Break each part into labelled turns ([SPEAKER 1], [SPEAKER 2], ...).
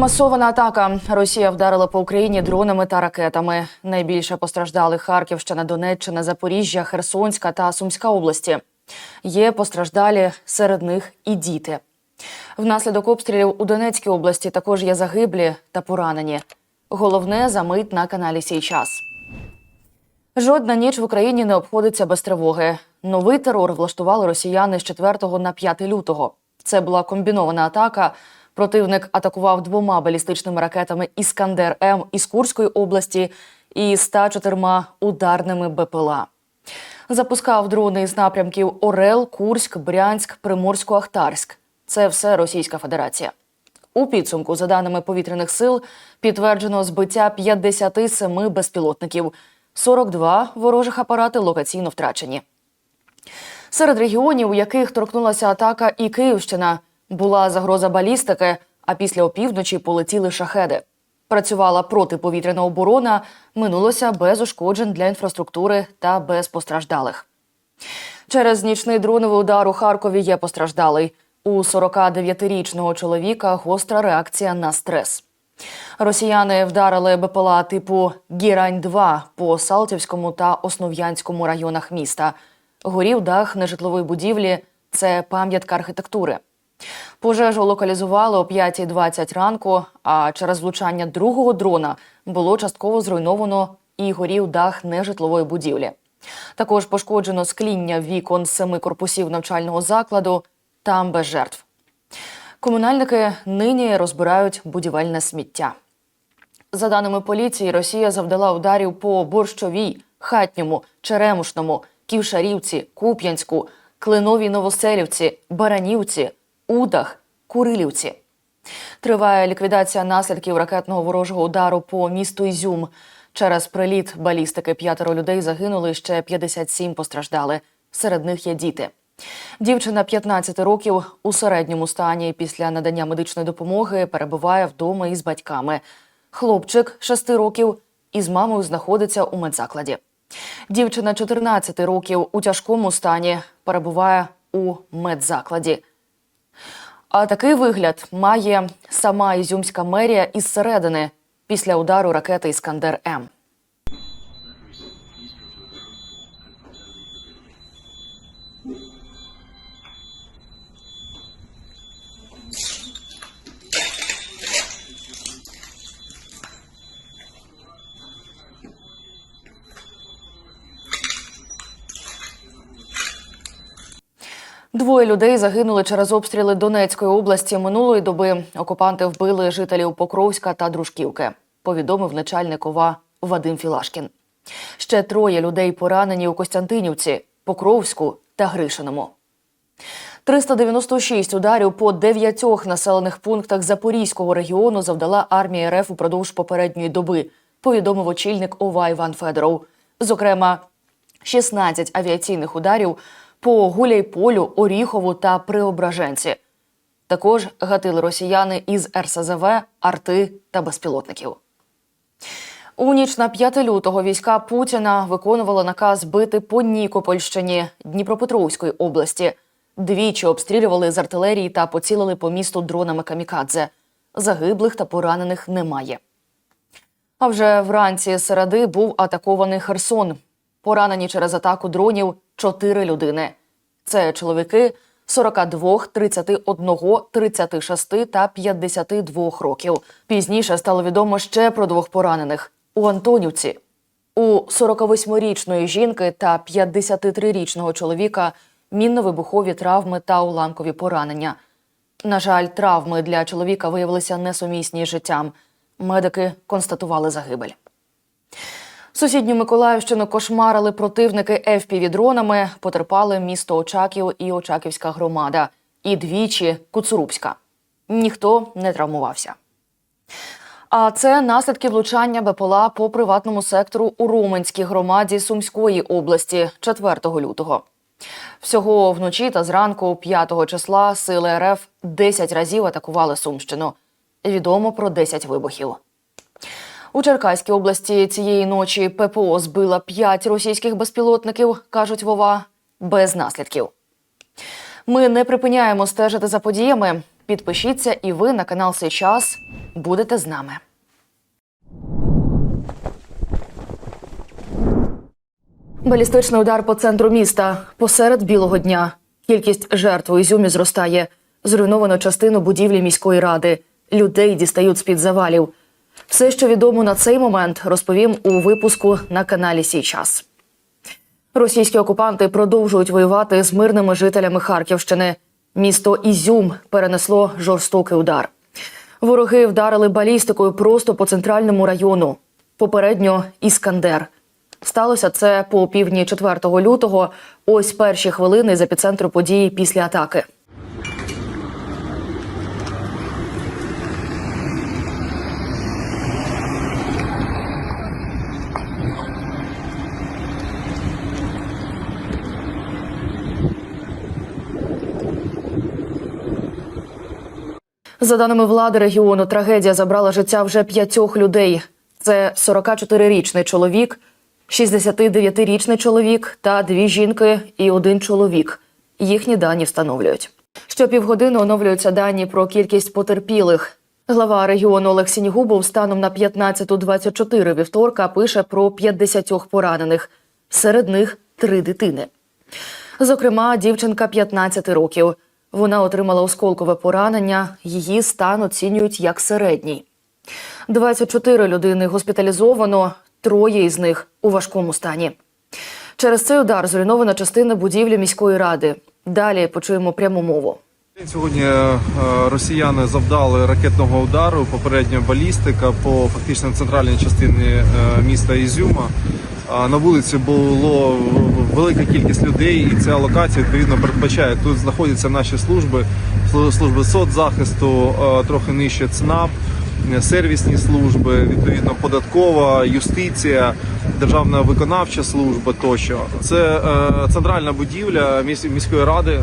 [SPEAKER 1] Масована атака. Росія вдарила по Україні дронами та ракетами. Найбільше постраждали Харківщина, Донеччина, Запоріжжя, Херсонська та Сумська області. Є постраждалі серед них і діти. Внаслідок обстрілів у Донецькій області також є загиблі та поранені. Головне за мить на каналі Сій час. Жодна ніч в Україні не обходиться без тривоги. Новий терор влаштували росіяни з 4 на 5 лютого. Це була комбінована атака. Противник атакував двома балістичними ракетами Іскандер М із Курської області і 104 ударними БПЛА. Запускав дрони із напрямків Орел, Курськ, Брянськ, Приморсько-Ахтарськ. Це все Російська Федерація. У підсумку, за даними повітряних сил, підтверджено збиття 57 безпілотників, 42 ворожих апарати локаційно втрачені. Серед регіонів, у яких торкнулася атака і Київщина, була загроза балістики, а після опівночі полетіли шахеди. Працювала протиповітряна оборона, минулося без ушкоджень для інфраструктури та без постраждалих. Через нічний дроновий удар у Харкові є постраждалий. У 49-річного чоловіка гостра реакція на стрес. Росіяни вдарили БПЛА типу Гірань-2 по Салтівському та Основ'янському районах міста. Горів дах нежитлової будівлі це пам'ятка архітектури. Пожежу локалізували о 5.20 ранку, а через влучання другого дрона було частково зруйновано і горів дах нежитлової будівлі. Також пошкоджено скління вікон семи корпусів навчального закладу, там без жертв. Комунальники нині розбирають будівельне сміття. За даними поліції, Росія завдала ударів по Борщовій, Хатньому, Черемушному, Ківшарівці, Куп'янську, Клиновій Новоселівці, Баранівці, Удах, Курилівці. Триває ліквідація наслідків ракетного ворожого удару по місту Ізюм. Через приліт балістики п'ятеро людей загинули, ще 57 постраждали. Серед них є діти. Дівчина 15 років у середньому стані після надання медичної допомоги перебуває вдома із батьками. Хлопчик 6 років із мамою знаходиться у медзакладі. Дівчина 14 років у тяжкому стані перебуває у медзакладі. А такий вигляд має сама Ізюмська мерія із середини після удару ракети Іскандер М. Двоє людей загинули через обстріли Донецької області. Минулої доби окупанти вбили жителів Покровська та Дружківки. Повідомив начальник ОВА Вадим Філашкін. Ще троє людей поранені у Костянтинівці, Покровську та Гришиному. 396 ударів по дев'ятьох населених пунктах Запорізького регіону завдала армія РФ упродовж попередньої доби. Повідомив очільник ОВА Іван Федоров. Зокрема, 16 авіаційних ударів по Гуляйполю, Оріхову та Преображенці. Також гатили росіяни із РСЗВ, арти та безпілотників. У ніч на 5 лютого війська Путіна виконували наказ бити по Нікопольщині Дніпропетровської області. Двічі обстрілювали з артилерії та поцілили по місту дронами камікадзе. Загиблих та поранених немає. А вже вранці середи був атакований Херсон. Поранені через атаку дронів чотири людини. Це чоловіки 42, 31, 36 та 52 років. Пізніше стало відомо ще про двох поранених у Антонівці. У 48-річної жінки та 53-річного чоловіка мінно-вибухові травми та уламкові поранення. На жаль, травми для чоловіка виявилися несумісні з життям. Медики констатували загибель. Сусідню Миколаївщину кошмарили противники FPV-дронами, потерпали місто Очаків і Очаківська громада, і двічі Куцурубська. Ніхто не травмувався. А це наслідки влучання БПЛА по приватному сектору у Роменській громаді Сумської області 4 лютого. Всього вночі та зранку 5 числа сили РФ 10 разів атакували Сумщину. Відомо про 10 вибухів. У Черкаській області цієї ночі ППО збила 5 російських безпілотників, кажуть Вова, без наслідків. Ми не припиняємо стежити за подіями. Підпишіться і ви на канал «Сей час. будете з нами. Балістичний удар по центру міста посеред білого дня. Кількість жертв у Ізюмі зростає. Зруйновано частину будівлі міської ради. Людей дістають з під завалів. Все, що відомо на цей момент, розповім у випуску на каналі Сій час. Російські окупанти продовжують воювати з мирними жителями Харківщини. Місто Ізюм перенесло жорстокий удар. Вороги вдарили балістикою просто по центральному району. Попередньо Іскандер. Сталося це по півдні 4 лютого. Ось перші хвилини з епіцентру події після атаки. За даними влади регіону, трагедія забрала життя вже п'ятьох людей. Це 44-річний чоловік, 69-річний чоловік та дві жінки і один чоловік. Їхні дані встановлюють. Щопівгодини оновлюються дані про кількість потерпілих. Глава регіону Олег Сінігубов станом на 15.24 вівторка пише про 50 поранених. Серед них три дитини. Зокрема, дівчинка 15 років. Вона отримала осколкове поранення. Її стан оцінюють як середній. 24 людини госпіталізовано, троє із них у важкому стані. Через цей удар зруйнована частина будівлі міської ради. Далі почуємо пряму мову.
[SPEAKER 2] Сьогодні е, росіяни завдали ракетного удару, попередньо балістика по фактично центральній частині е, міста Ізюма. На вулиці було велика кількість людей, і ця локація відповідно передбачає. Тут знаходяться наші служби, служби соцзахисту, е, трохи нижче ЦНАП, сервісні служби, відповідно податкова, юстиція, державна виконавча служба тощо. Це е, центральна будівля міської ради, е,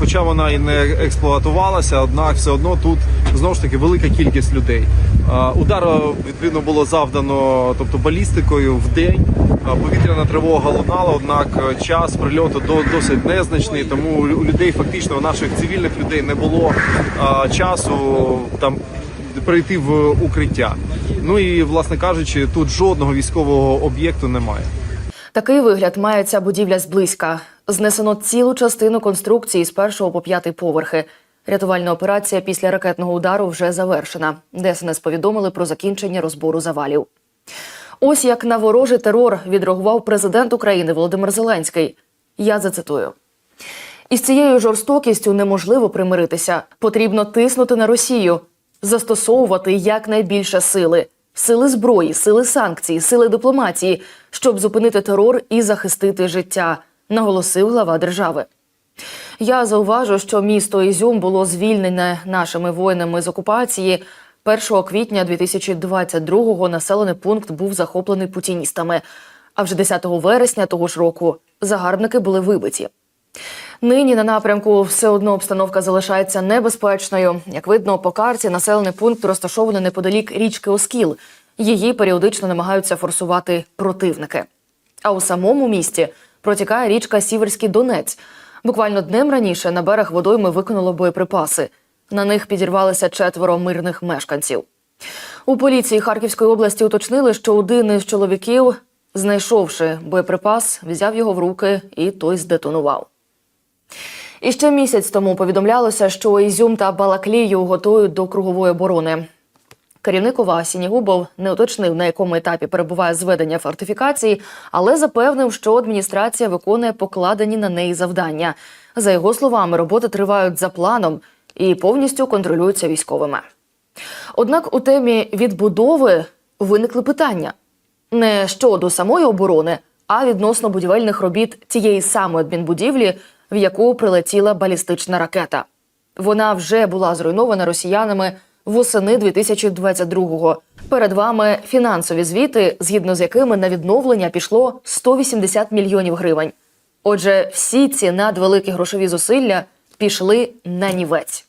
[SPEAKER 2] хоча вона і не експлуатувалася, однак все одно тут знову ж таки велика кількість людей. Е, удар відповідно було завдано, тобто балістикою в день. Повітряна тривога лунала, однак час прильоту до- досить незначний, тому у людей фактично у наших цивільних людей не було часу там прийти в укриття. Ну і власне кажучи, тут жодного військового об'єкту немає.
[SPEAKER 1] Такий вигляд має ця будівля зблизька. Знесено цілу частину конструкції з першого по п'ятий поверхи. Рятувальна операція після ракетного удару вже завершена. ДСНС повідомили про закінчення розбору завалів. Ось як на ворожий терор відреагував президент України Володимир Зеленський. Я зацитую. Із цією жорстокістю неможливо примиритися. Потрібно тиснути на Росію, застосовувати якнайбільше сили, сили зброї, сили санкцій, сили дипломатії, щоб зупинити терор і захистити життя, наголосив глава держави. Я зауважу, що місто Ізюм було звільнене нашими воїнами з окупації. 1 квітня 2022-го населений пункт був захоплений путіністами. А вже 10 вересня того ж року загарбники були вибиті. Нині на напрямку все одно обстановка залишається небезпечною. Як видно, по карті населений пункт розташований неподалік річки Оскіл. Її періодично намагаються форсувати противники. А у самому місті протікає річка Сіверський Донець. Буквально днем раніше на берег водойми викинуло боєприпаси. На них підірвалися четверо мирних мешканців. У поліції Харківської області уточнили, що один із чоловіків, знайшовши боєприпас, взяв його в руки і той здетонував. І ще місяць тому повідомлялося, що Ізюм та Балаклію готують до кругової оборони. Керівник ОВА Сінігубов не уточнив, на якому етапі перебуває зведення фортифікації, але запевнив, що адміністрація виконує покладені на неї завдання. За його словами, роботи тривають за планом і повністю контролюються військовими. Однак у темі відбудови виникли питання не щодо самої оборони, а відносно будівельних робіт тієї самої адмінбудівлі, в яку прилетіла балістична ракета. Вона вже була зруйнована росіянами восени 2022-го. Перед вами фінансові звіти, згідно з якими на відновлення пішло 180 мільйонів гривень. Отже, всі ці надвеликі грошові зусилля пішли на нівець.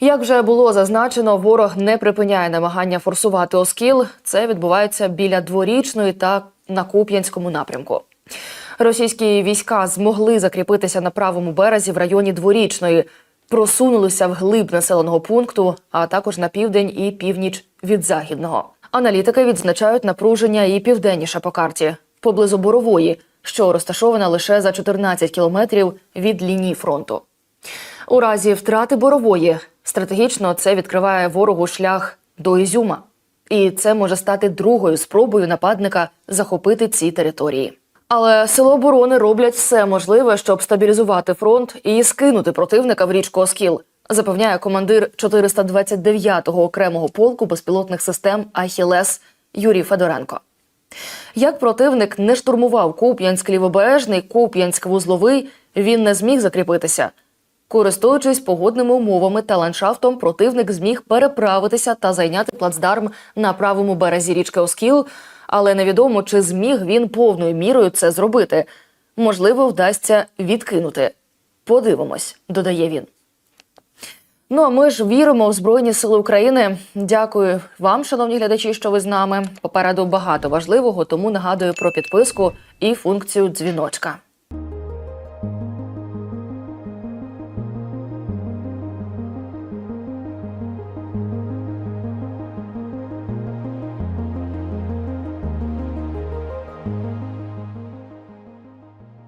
[SPEAKER 1] Як вже було зазначено, ворог не припиняє намагання форсувати Оскіл. Це відбувається біля дворічної та на Куп'янському напрямку. Російські війська змогли закріпитися на правому березі в районі дворічної. просунулися вглиб населеного пункту, а також на південь і північ від західного. Аналітики відзначають напруження і південніше по карті поблизу Борової, що розташована лише за 14 кілометрів від лінії фронту. У разі втрати борової стратегічно це відкриває ворогу шлях до Ізюма. І це може стати другою спробою нападника захопити ці території. Але сили оборони роблять все можливе, щоб стабілізувати фронт і скинути противника в річку Оскіл, запевняє командир 429-го окремого полку безпілотних систем Ахілес Юрій Федоренко. Як противник не штурмував Куп'янськ лівобережний, Куп'янськ вузловий, він не зміг закріпитися. Користуючись погодними умовами та ландшафтом, противник зміг переправитися та зайняти плацдарм на правому березі річки Оскіл, але невідомо, чи зміг він повною мірою це зробити. Можливо, вдасться відкинути. Подивимось, додає він. Ну а ми ж віримо в Збройні Сили України. Дякую вам, шановні глядачі, що ви з нами. Попереду багато важливого, тому нагадую про підписку і функцію дзвіночка.